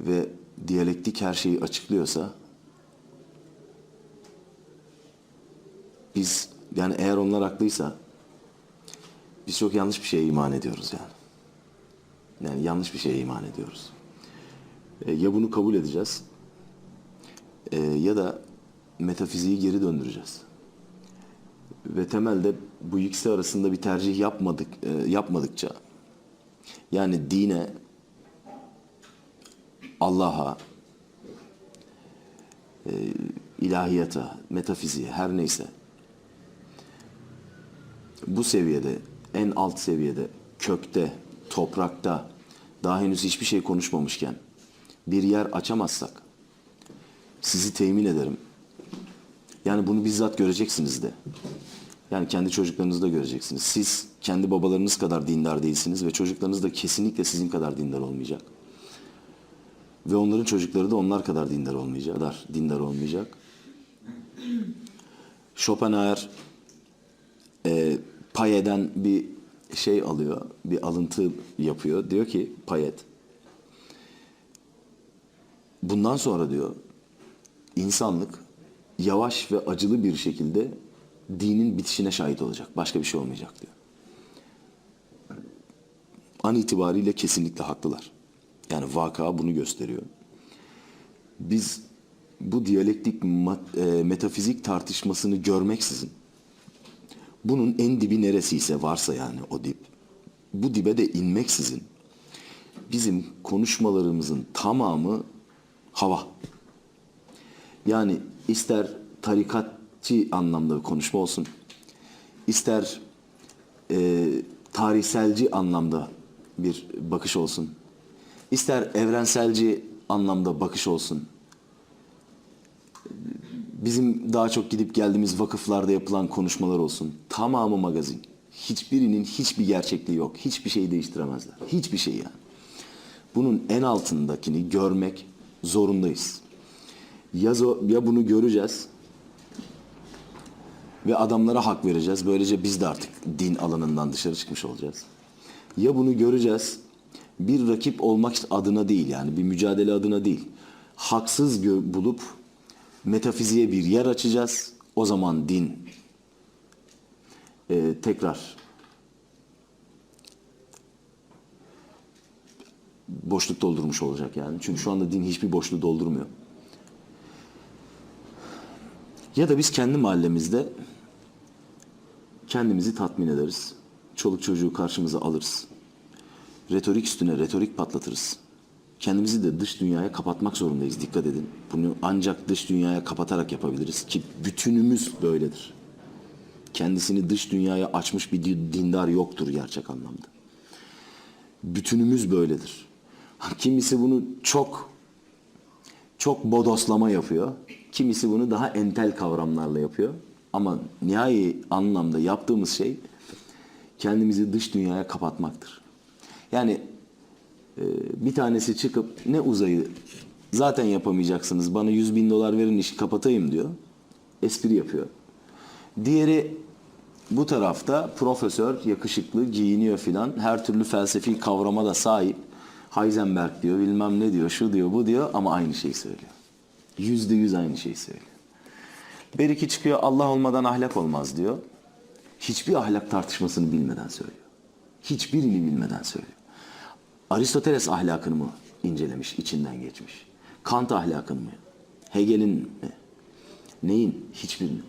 ve diyalektik her şeyi açıklıyorsa biz yani eğer onlar haklıysa biz çok yanlış bir şeye iman ediyoruz yani. Yani yanlış bir şeye iman ediyoruz. E, ya bunu kabul edeceğiz e, ya da metafiziği geri döndüreceğiz. Ve temelde bu ikisi arasında bir tercih yapmadık e, yapmadıkça yani dine, Allah'a, e, ilahiyata, metafiziğe her neyse bu seviyede, en alt seviyede, kökte, toprakta daha henüz hiçbir şey konuşmamışken bir yer açamazsak sizi temin ederim. Yani bunu bizzat göreceksiniz de. Yani kendi çocuklarınızı da göreceksiniz. Siz kendi babalarınız kadar dindar değilsiniz ve çocuklarınız da kesinlikle sizin kadar dindar olmayacak. Ve onların çocukları da onlar kadar dindar olmayacak. Kadar dindar olmayacak. Schopenhauer e, Payet'den bir şey alıyor, bir alıntı yapıyor. Diyor ki Payet, bundan sonra diyor insanlık yavaş ve acılı bir şekilde dinin bitişine şahit olacak. Başka bir şey olmayacak diyor. An itibariyle kesinlikle haklılar. Yani vaka bunu gösteriyor. Biz bu diyalektik e, metafizik tartışmasını görmeksizin bunun en dibi neresiyse varsa yani o dip bu dibe de inmeksizin bizim konuşmalarımızın tamamı hava. Yani ister tarikatçı anlamda bir konuşma olsun, ister e, tarihselci anlamda bir bakış olsun, ister evrenselci anlamda bakış olsun, bizim daha çok gidip geldiğimiz vakıflarda yapılan konuşmalar olsun, tamamı magazin. Hiçbirinin hiçbir gerçekliği yok. Hiçbir şeyi değiştiremezler. Hiçbir şey yani. Bunun en altındakini görmek zorundayız. Ya, ya bunu göreceğiz ve adamlara hak vereceğiz. Böylece biz de artık din alanından dışarı çıkmış olacağız. Ya bunu göreceğiz bir rakip olmak adına değil yani bir mücadele adına değil. Haksız bulup metafiziğe bir yer açacağız. O zaman din e, tekrar boşluk doldurmuş olacak yani. Çünkü şu anda din hiçbir boşluğu doldurmuyor. Ya da biz kendi mahallemizde kendimizi tatmin ederiz. Çoluk çocuğu karşımıza alırız. Retorik üstüne retorik patlatırız. Kendimizi de dış dünyaya kapatmak zorundayız. Dikkat edin. Bunu ancak dış dünyaya kapatarak yapabiliriz ki bütünümüz böyledir. Kendisini dış dünyaya açmış bir di- dindar yoktur gerçek anlamda. Bütünümüz böyledir. Kimisi bunu çok çok bodoslama yapıyor. Kimisi bunu daha entel kavramlarla yapıyor. Ama nihai anlamda yaptığımız şey kendimizi dış dünyaya kapatmaktır. Yani e, bir tanesi çıkıp ne uzayı zaten yapamayacaksınız bana 100 bin dolar verin işi kapatayım diyor. Espri yapıyor. Diğeri bu tarafta profesör, yakışıklı, giyiniyor filan. Her türlü felsefi kavrama da sahip. Heisenberg diyor, bilmem ne diyor, şu diyor, bu diyor ama aynı şeyi söylüyor. Yüzde yüz aynı şeyi söylüyor. Beriki çıkıyor Allah olmadan ahlak olmaz diyor. Hiçbir ahlak tartışmasını bilmeden söylüyor. Hiçbirini bilmeden söylüyor. Aristoteles ahlakını mı incelemiş, içinden geçmiş? Kant ahlakını mı? Hegel'in mi? Neyin? Hiçbirini.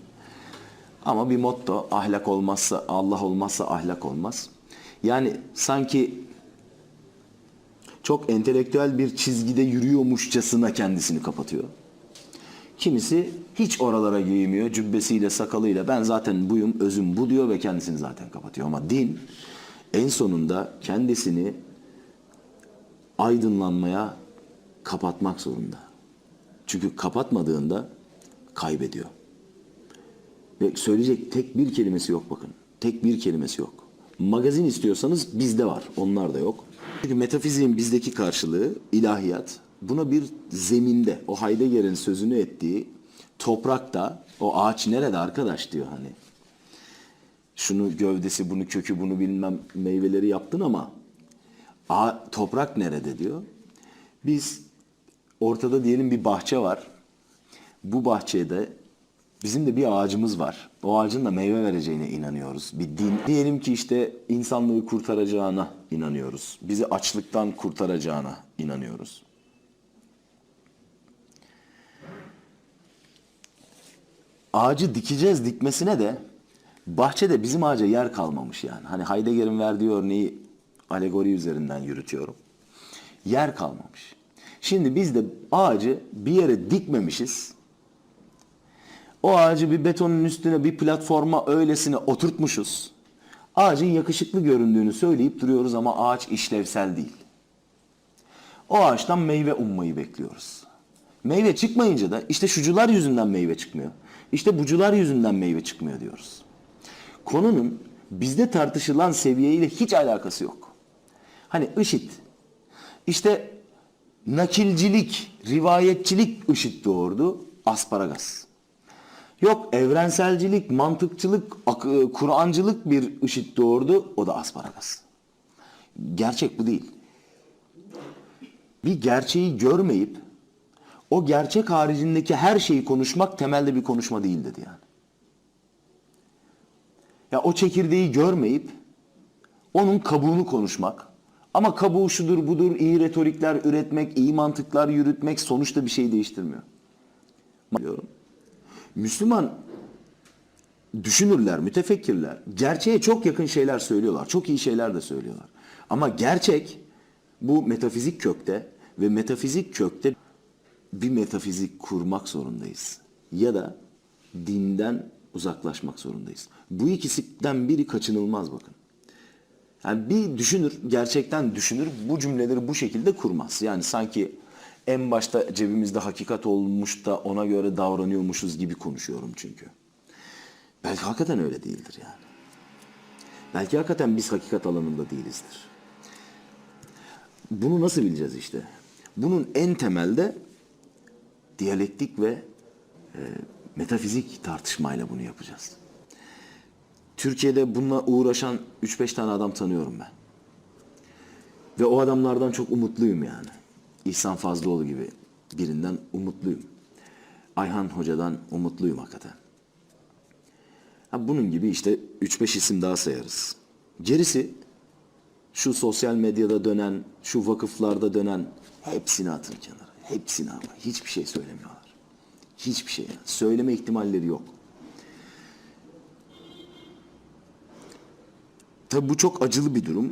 Ama bir motto ahlak olmazsa Allah olmazsa ahlak olmaz. Yani sanki çok entelektüel bir çizgide yürüyormuşçasına kendisini kapatıyor. Kimisi hiç oralara giymiyor cübbesiyle sakalıyla ben zaten buyum özüm bu diyor ve kendisini zaten kapatıyor. Ama din en sonunda kendisini aydınlanmaya kapatmak zorunda. Çünkü kapatmadığında kaybediyor. Ve söyleyecek tek bir kelimesi yok bakın. Tek bir kelimesi yok. Magazin istiyorsanız bizde var. Onlar da yok. Çünkü metafiziğin bizdeki karşılığı ilahiyat. Buna bir zeminde o Heidegger'in sözünü ettiği toprakta o ağaç nerede arkadaş diyor hani. Şunu gövdesi, bunu kökü, bunu bilmem meyveleri yaptın ama ağa- toprak nerede diyor. Biz ortada diyelim bir bahçe var. Bu bahçede bizim de bir ağacımız var. O ağacın da meyve vereceğine inanıyoruz. Bir din. Diyelim ki işte insanlığı kurtaracağına inanıyoruz. Bizi açlıktan kurtaracağına inanıyoruz. ağacı dikeceğiz dikmesine de bahçede bizim ağaca yer kalmamış yani. Hani Heidegger'in verdiği örneği alegori üzerinden yürütüyorum. Yer kalmamış. Şimdi biz de ağacı bir yere dikmemişiz. O ağacı bir betonun üstüne bir platforma öylesine oturtmuşuz. Ağacın yakışıklı göründüğünü söyleyip duruyoruz ama ağaç işlevsel değil. O ağaçtan meyve ummayı bekliyoruz. Meyve çıkmayınca da işte şucular yüzünden meyve çıkmıyor. İşte bucular yüzünden meyve çıkmıyor diyoruz. Konunun bizde tartışılan seviyeyle hiç alakası yok. Hani IŞİD, işte nakilcilik, rivayetçilik IŞİD doğurdu, asparagas. Yok evrenselcilik, mantıkçılık, ak- Kur'ancılık bir IŞİD doğurdu, o da asparagas. Gerçek bu değil. Bir gerçeği görmeyip o gerçek haricindeki her şeyi konuşmak temelde bir konuşma değil dedi yani. Ya o çekirdeği görmeyip onun kabuğunu konuşmak ama kabuğu şudur budur iyi retorikler üretmek, iyi mantıklar yürütmek sonuçta bir şey değiştirmiyor. Diyorum. Müslüman düşünürler, mütefekkirler gerçeğe çok yakın şeyler söylüyorlar. Çok iyi şeyler de söylüyorlar. Ama gerçek bu metafizik kökte ve metafizik kökte bir metafizik kurmak zorundayız. Ya da dinden uzaklaşmak zorundayız. Bu ikisinden biri kaçınılmaz bakın. Yani bir düşünür, gerçekten düşünür bu cümleleri bu şekilde kurmaz. Yani sanki en başta cebimizde hakikat olmuş da ona göre davranıyormuşuz gibi konuşuyorum çünkü. Belki hakikaten öyle değildir yani. Belki hakikaten biz hakikat alanında değilizdir. Bunu nasıl bileceğiz işte? Bunun en temelde diyalektik ve e, metafizik tartışmayla bunu yapacağız. Türkiye'de bununla uğraşan 3-5 tane adam tanıyorum ben. Ve o adamlardan çok umutluyum yani. İhsan Fazlıoğlu gibi birinden umutluyum. Ayhan Hoca'dan umutluyum hakikaten. Ha bunun gibi işte 3-5 isim daha sayarız. Gerisi şu sosyal medyada dönen, şu vakıflarda dönen hepsini atın kenara. Hepsini ama hiçbir şey söylemiyorlar. Hiçbir şey. Yani. Söyleme ihtimalleri yok. Tabi bu çok acılı bir durum.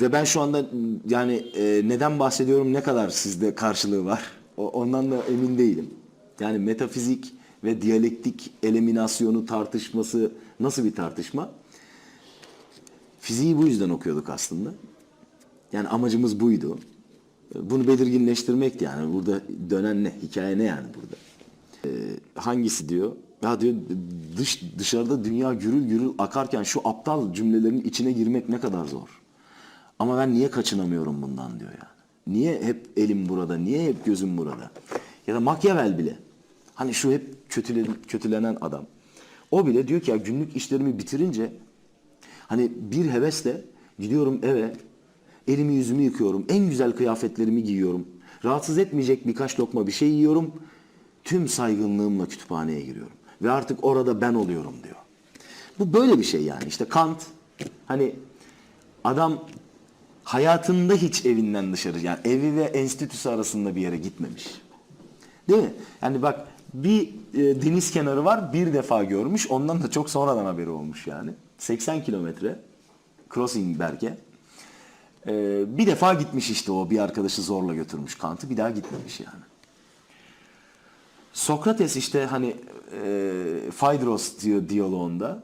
Ve ben şu anda yani e, neden bahsediyorum ne kadar sizde karşılığı var o, ondan da emin değilim. Yani metafizik ve diyalektik eliminasyonu tartışması nasıl bir tartışma? Fiziği bu yüzden okuyorduk aslında. Yani amacımız buydu. Bunu belirginleştirmekti yani. Burada dönen ne? Hikaye ne yani burada? Ee, hangisi diyor? Ya diyor dış dışarıda dünya gürül gürül akarken şu aptal cümlelerin içine girmek ne kadar zor. Ama ben niye kaçınamıyorum bundan diyor yani. Niye hep elim burada? Niye hep gözüm burada? Ya da Machiavelli bile. Hani şu hep kötülen, kötülenen adam. O bile diyor ki ya günlük işlerimi bitirince hani bir hevesle gidiyorum eve elimi yüzümü yıkıyorum. En güzel kıyafetlerimi giyiyorum. Rahatsız etmeyecek birkaç lokma bir şey yiyorum. Tüm saygınlığımla kütüphaneye giriyorum. Ve artık orada ben oluyorum diyor. Bu böyle bir şey yani. İşte Kant hani adam hayatında hiç evinden dışarı yani evi ve enstitüsü arasında bir yere gitmemiş. Değil mi? Yani bak bir e, deniz kenarı var bir defa görmüş ondan da çok sonradan haberi olmuş yani. 80 kilometre Crossingberg'e. E, bir defa gitmiş işte o bir arkadaşı zorla götürmüş Kant'ı bir daha gitmemiş yani. Sokrates işte hani e, Phaedros diyor diyaloğunda.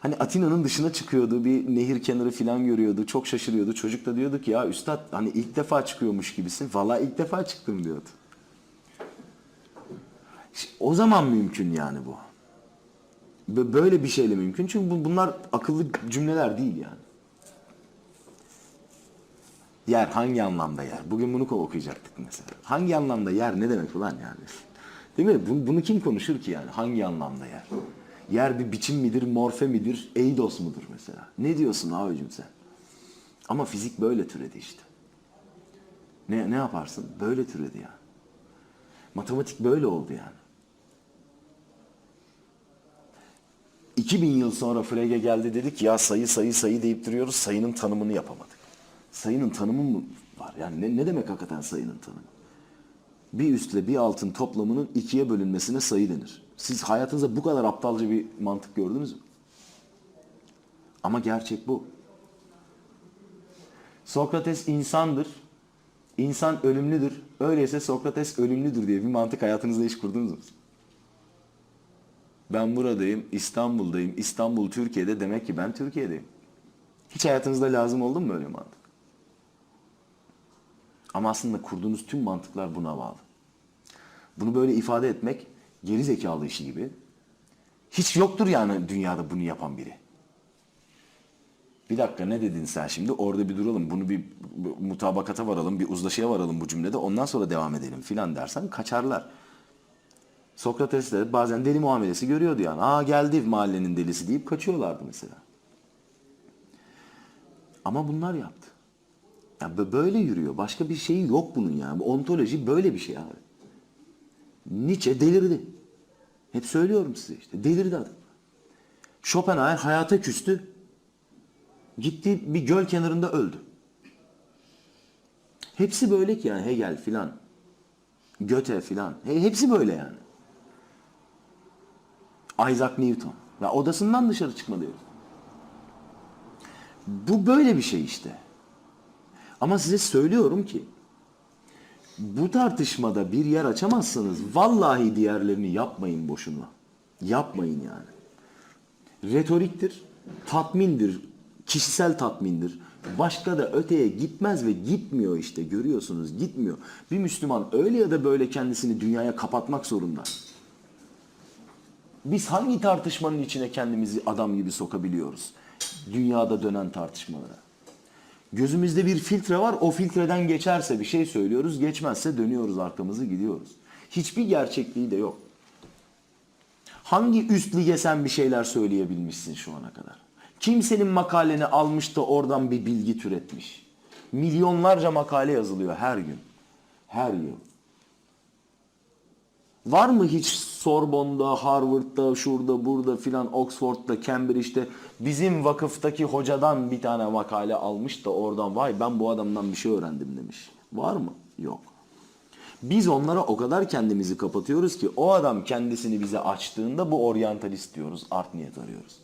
Hani Atina'nın dışına çıkıyordu, bir nehir kenarı falan görüyordu, çok şaşırıyordu. Çocuk da diyordu ki ya üstad hani ilk defa çıkıyormuş gibisin. Vallahi ilk defa çıktım diyordu. O zaman mümkün yani bu. Bö- Böyle bir şeyle mümkün. Çünkü bu- bunlar akıllı cümleler değil yani. Yer hangi anlamda yer? Bugün bunu okuyacaktık mesela. Hangi anlamda yer ne demek ulan yani? Değil mi? Bunu, bunu kim konuşur ki yani? Hangi anlamda yer? Yer bir biçim midir, morfe midir, eidos mudur mesela? Ne diyorsun abicim sen? Ama fizik böyle türedi işte. Ne, ne yaparsın? Böyle türedi yani. Matematik böyle oldu yani. 2000 yıl sonra Frege geldi dedik ya sayı sayı sayı deyip duruyoruz sayının tanımını yapamadık. Sayının tanımı mı var? Yani ne, ne demek hakikaten sayının tanımı? Bir üstle bir altın toplamının ikiye bölünmesine sayı denir. Siz hayatınızda bu kadar aptalca bir mantık gördünüz mü? Ama gerçek bu. Sokrates insandır. İnsan ölümlüdür. Öyleyse Sokrates ölümlüdür diye bir mantık hayatınızda hiç kurdunuz mu? Ben buradayım, İstanbul'dayım. İstanbul Türkiye'de demek ki ben Türkiye'deyim. Hiç hayatınızda lazım oldu mu böyle mantık? Ama aslında kurduğunuz tüm mantıklar buna bağlı. Bunu böyle ifade etmek geri zekalı işi gibi. Hiç yoktur yani dünyada bunu yapan biri. Bir dakika ne dedin sen şimdi? Orada bir duralım. Bunu bir mutabakata varalım, bir uzlaşıya varalım bu cümlede. Ondan sonra devam edelim filan dersen kaçarlar. Sokrates de bazen deli muamelesi görüyordu yani. Aa geldi mahallenin delisi deyip kaçıyorlardı mesela. Ama bunlar yaptı. Ya bö- böyle yürüyor. Başka bir şeyi yok bunun yani. Bu ontoloji böyle bir şey abi. Nietzsche delirdi. Hep söylüyorum size işte. Delirdi adam. Schopenhauer hayata küstü. Gitti bir göl kenarında öldü. Hepsi böyle ki yani Hegel filan. Goethe filan. He- Hepsi böyle yani. Isaac Newton. Ya odasından dışarı çıkma diyoruz. Bu böyle bir şey işte. Ama size söylüyorum ki bu tartışmada bir yer açamazsanız vallahi diğerlerini yapmayın boşuna. Yapmayın yani. Retoriktir, tatmindir, kişisel tatmindir. Başka da öteye gitmez ve gitmiyor işte görüyorsunuz gitmiyor. Bir Müslüman öyle ya da böyle kendisini dünyaya kapatmak zorunda. Biz hangi tartışmanın içine kendimizi adam gibi sokabiliyoruz? Dünyada dönen tartışmalara. Gözümüzde bir filtre var. O filtreden geçerse bir şey söylüyoruz. Geçmezse dönüyoruz arkamızı gidiyoruz. Hiçbir gerçekliği de yok. Hangi üst lige sen bir şeyler söyleyebilmişsin şu ana kadar? Kimsenin makaleni almış da oradan bir bilgi türetmiş. Milyonlarca makale yazılıyor her gün. Her yıl. Var mı hiç Sorbon'da, Harvard'da, şurada, burada filan, Oxford'da, Cambridge'de bizim vakıftaki hocadan bir tane makale almış da oradan vay ben bu adamdan bir şey öğrendim demiş. Var mı? Yok. Biz onlara o kadar kendimizi kapatıyoruz ki o adam kendisini bize açtığında bu oryantalist diyoruz, art niyet arıyoruz.